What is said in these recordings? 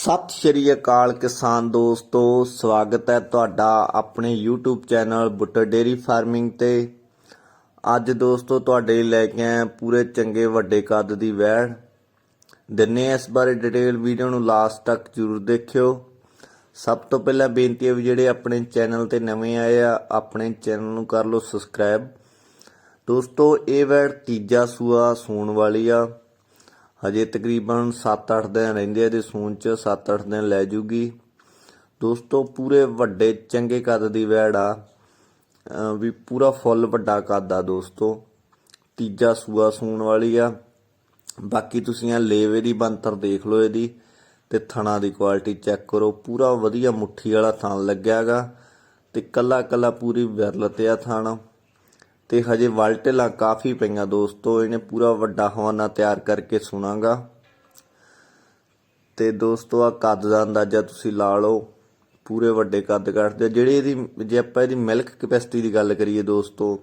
ਸਤਿ ਸ਼੍ਰੀ ਅਕਾਲ ਕਿਸਾਨ ਦੋਸਤੋ, ਸਵਾਗਤ ਹੈ ਤੁਹਾਡਾ ਆਪਣੇ YouTube channel Buttar dairy farming ਤੇ। ਅੱਜ ਦੋਸਤੋ, ਤੁਹਾਡੇ ਲਈ ਲੈ ਕੇ ਆਏ ਪੂਰੇ ਚੰਗੇ ਵੱਡੇ ਕੱਦ ਦੀ ਵੈੜ। ਦਿੰਨੇ ਹਾਂ ਇਸ ਬਾਰੇ ਡਿਟੇਲ ਵੀਡੀਓ ਨੂੰ ਲਾਸਟ ਤੱਕ ਜਰੂਰ ਦੇਖਿਓ। ਸਭ ਤੋਂ ਪਹਿਲਾਂ ਬੇਨਤੀ ਹੈ ਵੀ ਜਿਹੜੇ ਆਪਣੇ ਚੈਨਲ ਤੇ ਨਵੇਂ ਆਏ ਆ, ਆਪਣੇ ਚੈਨਲ ਨੂੰ ਕਰ ਲਓ ਸਬਸਕ੍ਰਾਈਬ ਦੋਸਤੋ, ਇਹ ਵੈੜ ਤੀਜਾ ਸੂਆ ਸੂਣ ਵਾਲੀ ਆ। ਹਜੇ ਤਕਰੀਬਨ 7-8 ਦਿਨ ਰਹਿੰਦੇ ਆ ਇਹਦੇ ਸੂਣ ਚ 7-8 ਦਿਨ ਲੈ ਜੂਗੀ। ਦੋਸਤੋ, ਪੂਰੇ ਵੱਡੇ ਚੰਗੇ ਕੱਦ ਦੀ ਵੈੜ ਆ। ਵੀ ਪੂਰਾ ਫੁੱਲ ਵੱਡਾ ਕੱਦ ਆ ਦੋਸਤੋ। ਤੀਜਾ ਸੂਆ ਸੂਣ ਵਾਲੀ ਆ। ਬਾਕੀ ਤੁਸੀਂ ਆ ਲੇਵੇ ਦੀ ਬੰਤਰ ਦੇਖ ਲਓ ਇਹਦੀ ਤੇ ਥਣਾ ਦੀ ਕੁਆਲਿਟੀ ਚੈੱਕ ਕਰੋ। ਪੂਰਾ ਵਧੀਆ ਮੁੱਠੀ ਵਾਲਾ ਥਣ ਲੱਗਿਆਗਾ ਤੇ ਕੱਲਾ ਕੱਲਾ ਪੂਰੀ ਵਿਰਲ ਤੇ ਆ ਥਣ। ਤੇ ਹਜੇ ਵਲਟੇਲਾਂ ਕਾਫੀ ਪਈਆਂ ਦੋਸਤੋ, ਇਹਨੇ ਪੂਰਾ ਵੱਡਾ ਹਵਾਨਾ ਤਿਆਰ ਕਰਕੇ ਸੁਣਾਗਾ। ਤੇ ਦੋਸਤੋ ਆ ਕੱਦ ਦਾ ਅੰਦਾਜ਼ਾ ਤੁਸੀਂ ਲਾ ਲਓ, ਪੂਰੇ ਵੱਡੇ ਕੱਦ ਕੱਢਦੇ ਆ। ਜਿਹੜੀ ਇਹਦੀ, ਜੇ ਆਪਾਂ ਇਹਦੀ ਮਿਲਕ ਕਪੈਸਿਟੀ ਦੀ ਗੱਲ ਕਰੀਏ ਦੋਸਤੋ,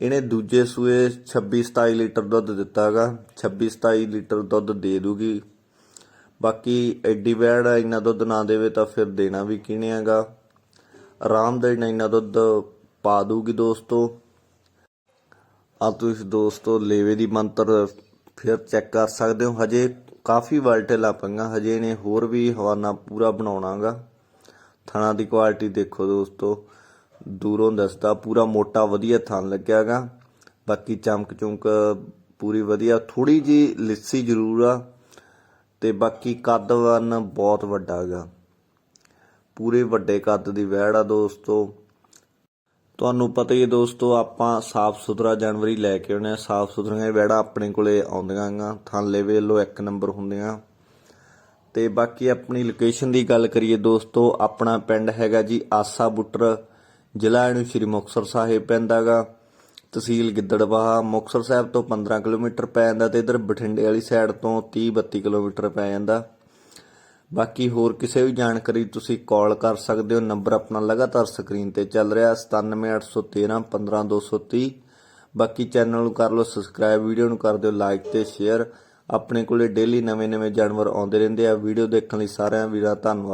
ਇਹਨੇ ਦੂਜੇ ਸੂਏ 26 27 ਲੀਟਰ ਦੁੱਧ ਦਿੱਤਾਗਾ 26 27 ਲੀਟਰ ਦੁੱਧ ਦੇ ਦੂਗੀ। ਬਾਕੀ ਐਡੀ ਵੈੜ ਇੰਨਾ ਦੁੱਧ ਨਾ ਦੇਵੇ ਤਾਂ ਫਿਰ ਦੇਣਾ ਵੀ ਕਿਹਨੇ ਹੈਗਾ। ਆਰਾਮ ਦੇ ਇੰਨਾ ਦੁੱਧ ਪਾ ਦੂਗੀ ਦੋਸਤੋ। ਆ ਤੁਸੀਂ ਦੋਸਤੋ ਲੇਵੇ ਦੀ ਮੰਤਰ ਫਿਰ ਚੈੱਕ ਕਰ ਸਕਦੇ ਹੋ। ਹਜੇ ਕਾਫੀ ਵਲਟੇਲਾ ਪਈਆਂ। ਹਜੇ ਇਹਨੇ ਹੋਰ ਵੀ ਹਵਾਨਾ ਪੂਰਾ ਬਣਾਉਣਾਗਾ। ਥਣਾ ਦੀ ਕੁਆਲਿਟੀ ਦੇਖੋ ਦੋਸਤੋ। ਦੂਰੋਂ ਦੱਸਦਾ, ਪੂਰਾ ਮੋਟਾ ਵਧੀਆ ਥਣ ਲੱਗਿਆਗਾ। ਬਾਕੀ ਚਮਕ ਚੁੰਕ ਪੂਰੀ ਵਧੀਆ। ਥੋੜੀ ਜੀ ਲਿੱਸੀ ਜ਼ਰੂਰ ਆ। ਤੇ ਬਾਕੀ ਕੱਦ ਵਨ ਬਹੁਤ ਵੱਡਾ ਹੈਗਾ ਪੂਰੇ ਵੱਡੇ ਕੱਦ ਦੀ ਵਹਿੜ ਆ ਦੋਸਤੋ। ਤੁਹਾਨੂੰ ਪਤਾ ਹੀ ਹੈ ਦੋਸਤੋ, ਆਪਾਂ ਸਾਫ਼ ਸੁਥਰਾ ਜਾਨਵਰ ਹੀ ਲੈ ਕੇ ਆਉਣੇ ਆ। ਸਾਫ਼ ਸੁਥਰੀਆਂ ਵੈੜਾ ਆਪਣੇ ਕੋਲੇ ਆਉਂਦੀਆਂ ਗਾ ਥਾਲੇ ਵੇਲੋ ਇੱਕ ਨੰਬਰ ਹੁੰਦੀਆਂ। ਤੇ ਬਾਕੀ ਆਪਣੀ ਲੋਕੇਸ਼ਨ ਦੀ ਗੱਲ ਕਰੀਏ ਦੋਸਤੋ, ਆਪਣਾ ਪਿੰਡ ਹੈਗਾ ਜੀ ਆਸਾ ਬੁੱਟਰ, ਜ਼ਿਲ੍ਹਾ ਇਹਨੂੰ ਸ਼੍ਰੀ ਮੁਕਤਸਰ ਸਾਹਿਬ ਪੈਂਦਾਗਾ ਤਹਿਸੀਲ ਗਿੱਦੜਬਾਹਾ ਮੁਕਤਸਰ ਸਾਹਿਬ ਤੋਂ 15 ਕਿਲੋਮੀਟਰ ਪੈ ਜਾਂਦਾ ਤੇ ਇਧਰ ਬਠਿੰਡੇ ਵਾਲੀ ਸਾਈਡ ਤੋਂ 30 32 ਕਿਲੋਮੀਟਰ ਪੈ ਜਾਂਦਾ। ਬਾਕੀ ਹੋਰ ਕਿਸੇ ਵੀ ਜਾਣਕਾਰੀ ਤੁਸੀਂ ਕਾਲ ਕਰ ਸਕਦੇ ਹੋ। ਨੰਬਰ ਆਪਣਾ ਲਗਾਤਾਰ ਸਕਰੀਨ ਤੇ ਚੱਲ ਰਿਹਾ 97813 15230 ਬਾਕੀ ਚੈਨਲ ਨੂੰ ਕਰ ਲਓ ਸਬਸਕ੍ਰਾਈਬ, ਵੀਡੀਓ ਨੂੰ ਕਰ ਦਿਓ ਲਾਈਕ ਤੇ ਸ਼ੇਅਰ। ਆਪਣੇ ਕੋਲੇ ਡੇਲੀ ਨਵੇਂ-ਨਵੇਂ ਜਾਨਵਰ ਆਉਂਦੇ ਰਹਿੰਦੇ ਆ। ਵੀਡੀਓ ਦੇਖਣ ਲਈ ਸਾਰਿਆਂ ਵੀਰਾਂ ਧੰਨਵਾਦ।